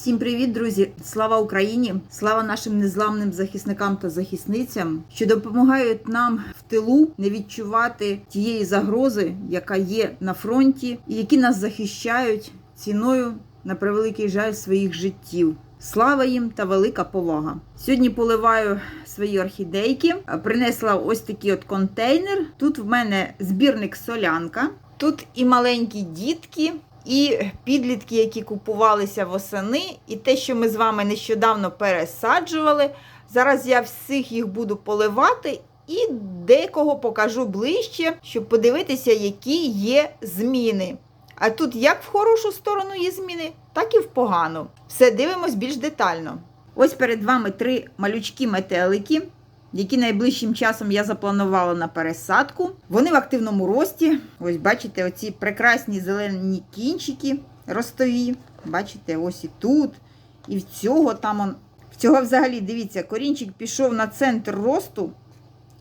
Всім привіт, друзі! Слава Україні! Слава нашим незламним захисникам та захисницям, що допомагають нам в тилу не відчувати тієї загрози, яка є на фронті, і які нас захищають ціною на превеликий жаль своїх життів. Слава їм та велика повага. Сьогодні поливаю свої орхідейки. Принесла ось такий от контейнер. Тут в мене збірник солянка. Тут і маленькі дітки, і підлітки, які купувалися восени, і те, що ми з вами нещодавно пересаджували. Зараз я всіх їх буду поливати і декого покажу ближче, щоб подивитися, які є зміни. А тут як в хорошу сторону є зміни, так і в погану. Все дивимось більш детально. Ось перед вами три малючки-метелики, які найближчим часом я запланувала на пересадку. Вони в активному рості. Ось бачите, оці прекрасні зелені кінчики ростові. Бачите, ось і тут, і в цього там он. В цього взагалі, дивіться, корінчик пішов на центр росту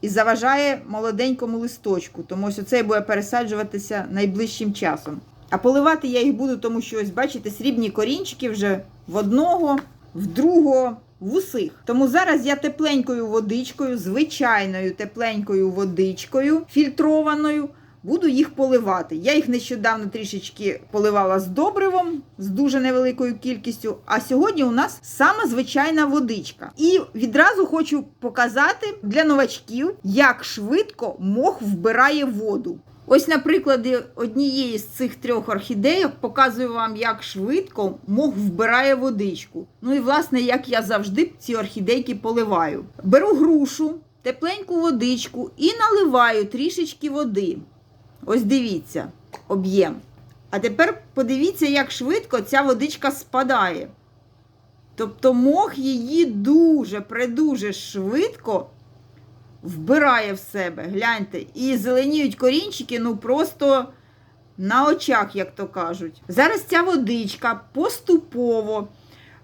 і заважає молоденькому листочку. Тому ось оцей буде пересаджуватися найближчим часом. А поливати я їх буду, тому що ось бачите, срібні корінчики вже в одного, в другого, в усіх. Тому зараз я тепленькою водичкою, звичайною тепленькою водичкою, фільтрованою, буду їх поливати. Я їх нещодавно трішечки поливала з добривом, з дуже невеликою кількістю. А сьогодні у нас саме звичайна водичка. І відразу хочу показати для новачків, як швидко мох вбирає воду. Ось, на прикладі однієї з цих трьох орхідейок показую вам, як швидко мох вбирає водичку. Ну і, власне, як я завжди ці орхідейки поливаю. Беру грушу, тепленьку водичку і наливаю трішечки води. Ось дивіться, об'єм. А тепер подивіться, як швидко ця водичка спадає. Тобто мох її дуже, предуже швидко вбирає в себе. Гляньте, і зеленіють корінчики, ну просто на очах, як то кажуть. Зараз ця водичка поступово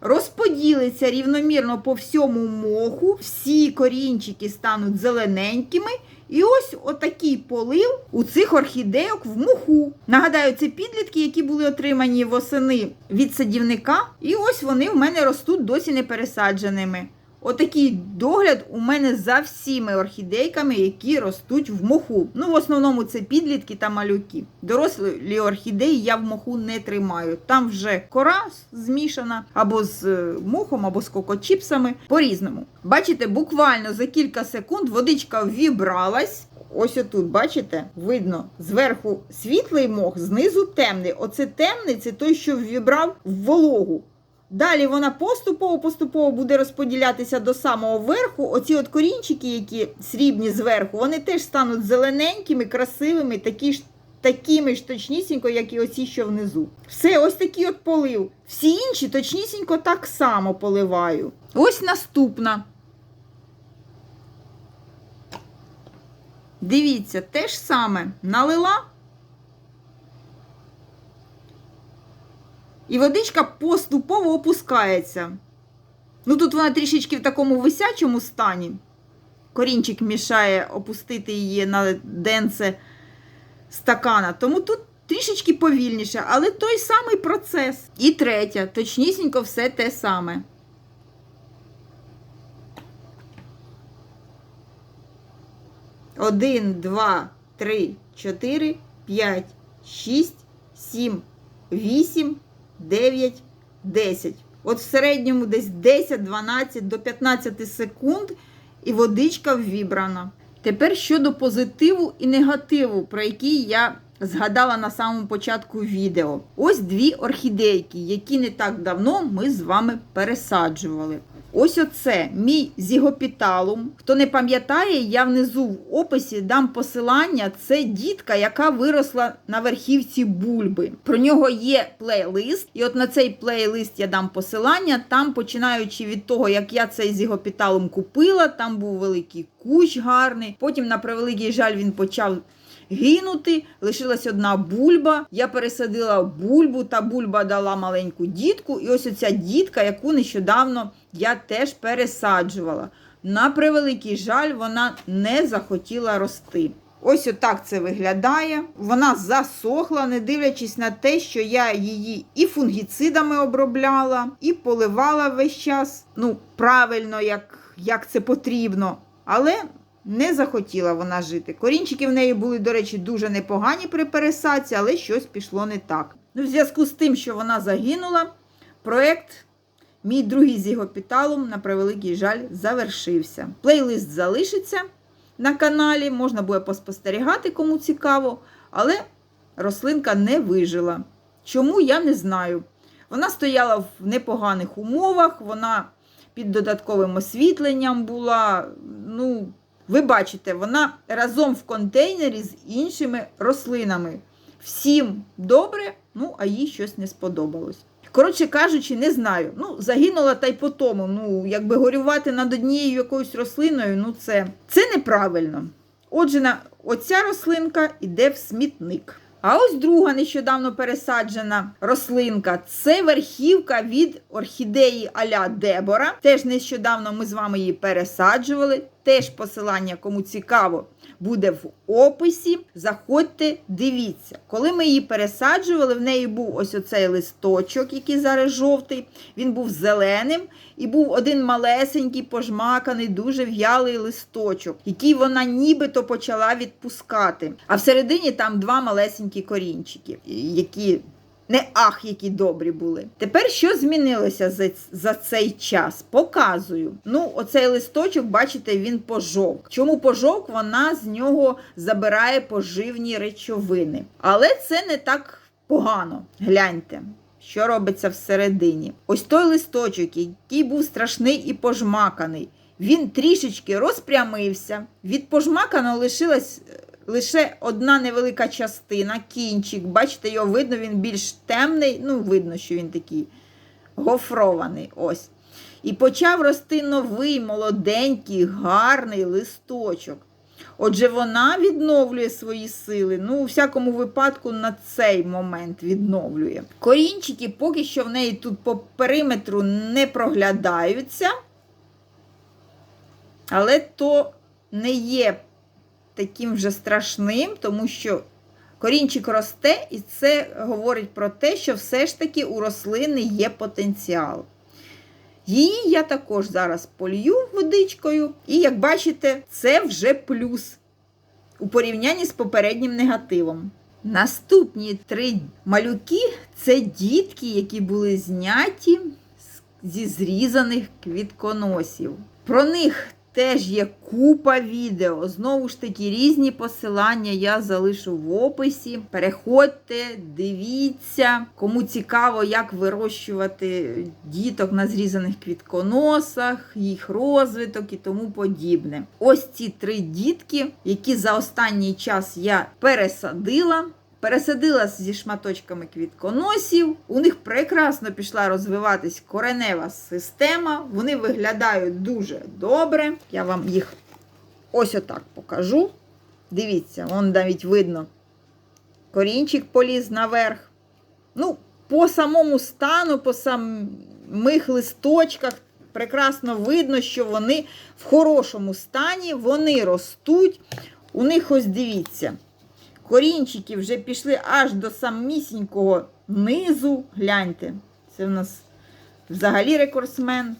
розподілиться рівномірно по всьому моху, всі корінчики стануть зелененькими. І ось отакий полив у цих орхідейок в моху. Нагадаю, це підлітки, які були отримані восени від садівника. І ось вони в мене ростуть досі не пересадженими. Отакий догляд у мене за всіми орхідейками, які ростуть в моху. Ну, в основному це підлітки та малюки. Дорослі орхідеї я в моху не тримаю. Там вже кора змішана або з е, мохом, або з кокочіпсами. По-різному. Бачите, буквально за кілька секунд водичка вібралась. Ось отут, бачите, видно, зверху світлий мох, знизу темний. Оце темний це той, що вібрав в вологу. Далі вона поступово-поступово буде розподілятися до самого верху. Оці от корінчики, які срібні зверху, вони теж стануть зелененькими, красивими, такі ж, такими ж точнісінько, як і оці, що внизу. Все, ось такий от полив. Всі інші точнісінько так само поливаю. Ось наступна. Дивіться, те ж саме налила. І водичка поступово опускається. Ну, тут вона трішечки в такому висячому стані. Корінчик мішає опустити її на денце стакана. Тому тут трішечки повільніше, але той самий процес. І третя, точнісінько все те саме. Один, два, три, чотири, п'ять, шість, сім, вісім. 9, 10. От в середньому десь 10, 12 до 15 секунд і водичка ввібрана. Тепер щодо позитиву і негативу, про які я згадала на самому початку відео. Ось дві орхідейки, які не так давно ми з вами пересаджували. Ось оце мій зігопіталум. Хто не пам'ятає, я внизу в описі дам посилання. Це дітка, яка виросла на верхівці бульби. Про нього є плейлист. І от на цей плейлист я дам посилання. Там, починаючи від того, як я цей зігопіталум купила, там був великий кущ гарний. Потім, на превеликий жаль, він почав гинути. Лишилась одна бульба. Я пересадила бульбу, та бульба дала маленьку дітку. І ось оця дітка, яку нещодавно я теж пересаджувала. На превеликий жаль, вона не захотіла рости. Ось отак це виглядає. Вона засохла, не дивлячись на те, що я її і фунгіцидами обробляла, і поливала весь час. Ну, правильно, як, як це потрібно. Але не захотіла вона жити. Корінчики в неї були, до речі, дуже непогані при пересадці, але щось пішло не так. Ну, в зв'язку з тим, що вона загинула, проект. Мій другий з його піталом, на превеликий жаль, завершився. Плейлист залишиться на каналі, можна буде поспостерігати, кому цікаво, але рослинка не вижила. Чому я не знаю. Вона стояла в непоганих умовах, вона під додатковим освітленням була. Ну, ви бачите, вона разом в контейнері з іншими рослинами. Всім добре, ну, а їй щось не сподобалось. Коротше кажучи, не знаю. Ну, загинула та й по тому. Ну, якби горювати над однією якоюсь рослиною, ну це, це неправильно. Отже, на, оця рослинка йде в смітник. А ось друга нещодавно пересаджена рослинка це верхівка від орхідеї Аля Дебора. Теж нещодавно ми з вами її пересаджували. Теж посилання, кому цікаво, буде в описі. Заходьте, дивіться. Коли ми її пересаджували, в неї був ось оцей листочок, який зараз жовтий. Він був зеленим і був один малесенький, пожмаканий, дуже в'ялий листочок, який вона нібито почала відпускати. А всередині там два малесенькі корінчики, які. Не ах, які добрі були. Тепер що змінилося за, за цей час? Показую. Ну, оцей листочок, бачите, він пожовк. Чому пожовк? Вона з нього забирає поживні речовини. Але це не так погано. Гляньте. Що робиться всередині? Ось той листочок, який був страшний і пожмаканий, він трішечки розпрямився. Від пожмаканого лишилась е, лише одна невелика частина, кінчик. Бачите, його видно, він більш темний. Ну, видно, що він такий гофрований. Ось. І почав рости новий, молоденький, гарний листочок. Отже, вона відновлює свої сили. Ну, у всякому випадку, на цей момент відновлює. Корінчики поки що в неї тут по периметру не проглядаються, але то не є таким вже страшним, тому що корінчик росте, і це говорить про те, що все ж таки у рослини є потенціал. Її я також зараз полью водичкою, і, як бачите, це вже плюс у порівнянні з попереднім негативом. Наступні три малюки це дітки, які були зняті зі зрізаних квітконосів. Про них теж є купа відео. Знову ж таки, різні посилання я залишу в описі. Переходьте, дивіться, кому цікаво, як вирощувати діток на зрізаних квітконосах, їх розвиток і тому подібне. Ось ці три дітки, які за останній час я пересадила. Пересадила зі шматочками квітконосів. У них прекрасно пішла розвиватись коренева система. Вони виглядають дуже добре. Я вам їх ось отак покажу. Дивіться, вон навіть видно. Корінчик поліз наверх. Ну, по самому стану, по самих листочках прекрасно видно, що вони в хорошому стані, вони ростуть. У них ось дивіться. Корінчики вже пішли аж до самісінького низу. Гляньте, це в нас взагалі рекордсмен.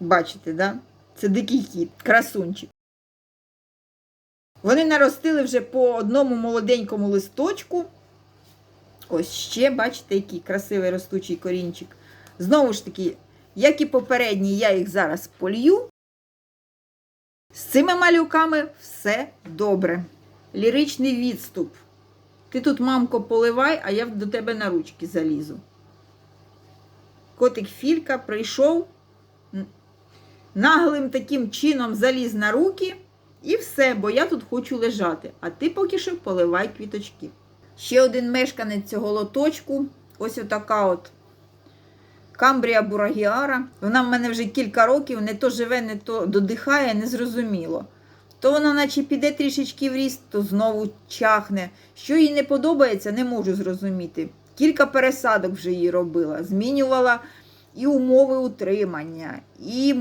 Бачите, да? Це дикий кіт, красунчик. Вони наростили вже по одному молоденькому листочку. Ось ще, бачите, який красивий ростучий корінчик. Знову ж таки, як і попередній, я їх зараз полью. З цими малюками все добре. Ліричний відступ. Ти тут, мамко, поливай, а я до тебе на ручки залізу. Котик Філька прийшов, наглим таким чином заліз на руки і все, бо я тут хочу лежати. А ти поки що поливай квіточки. Ще один мешканець цього лоточку. Ось отака от Камбрія Бурагіара. Вона в мене вже кілька років не то живе, не то додихає, незрозуміло. То вона, наче піде трішечки в ріст, то знову чахне. Що їй не подобається, не можу зрозуміти. Кілька пересадок вже її робила, змінювала і умови утримання, і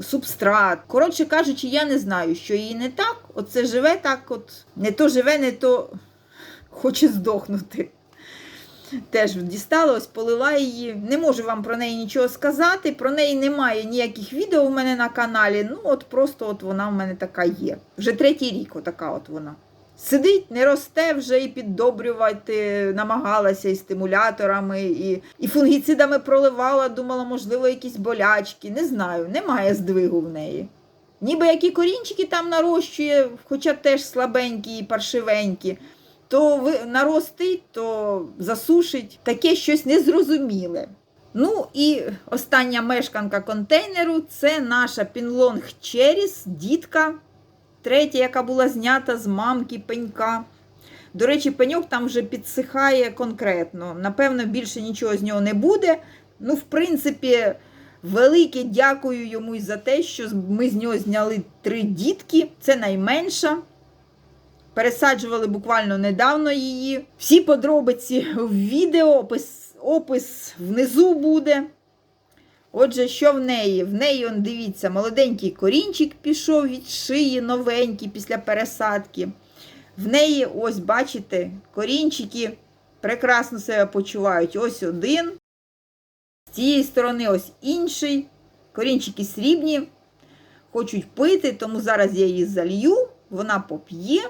субстрат. Коротше кажучи, я не знаю, що їй не так. Оце живе так, от не то живе, не то хоче здохнути. Теж дістала, ось полила її. Не можу вам про неї нічого сказати. Про неї немає ніяких відео у мене на каналі. Ну, от просто от вона в мене така є. Вже третій рік, отака от вона. Сидить, не росте вже і піддобрювати, намагалася і стимуляторами, і, і фунгіцидами проливала, думала, можливо, якісь болячки. Не знаю, немає здвигу в неї. Ніби які корінчики там нарощує, хоча теж слабенькі і паршивенькі, то наростить, то засушить. Таке щось незрозуміле. Ну і остання мешканка контейнеру це наша Пінлонг Черіс, дітка третя, яка була знята з мамки пенька. До речі, пеньок там вже підсихає конкретно. Напевно, більше нічого з нього не буде. Ну, в принципі, велике дякую йому за те, що ми з нього зняли три дітки. Це найменша. Пересаджували буквально недавно її. Всі подробиці в відео, опис, опис внизу буде. Отже, що в неї? В неї, он, дивіться, молоденький корінчик пішов від шиї, новенький після пересадки. В неї, ось, бачите, корінчики прекрасно себе почувають. Ось один. З цієї сторони ось інший. Корінчики срібні. Хочуть пити, тому зараз я її залью, вона поп'є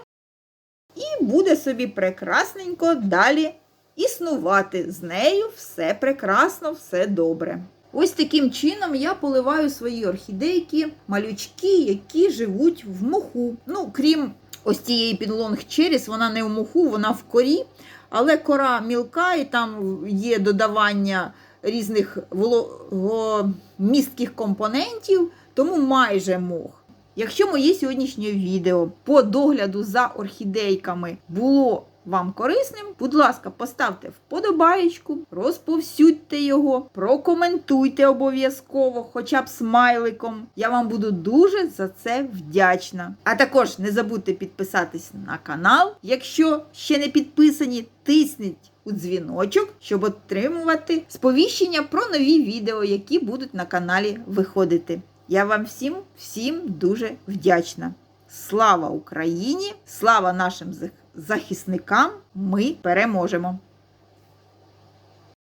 буде собі прекрасненько далі існувати. З нею все прекрасно, все добре. Ось таким чином я поливаю свої орхідейки, малючки, які живуть в моху. Ну, крім ось цієї підлонг черіс, вона не в моху, вона в корі, але кора мілка, і там є додавання різних вологомістких компонентів, тому майже мох. Якщо моє сьогоднішнє відео по догляду за орхідейками було вам корисним, будь ласка, поставте вподобаєчку, розповсюдьте його, прокоментуйте обов'язково, хоча б смайликом. Я вам буду дуже за це вдячна. А також не забудьте підписатись на канал. Якщо ще не підписані, тисніть у дзвіночок, щоб отримувати сповіщення про нові відео, які будуть на каналі виходити. Я вам всім, всім дуже вдячна. Слава Україні! Слава нашим захисникам! Ми переможемо!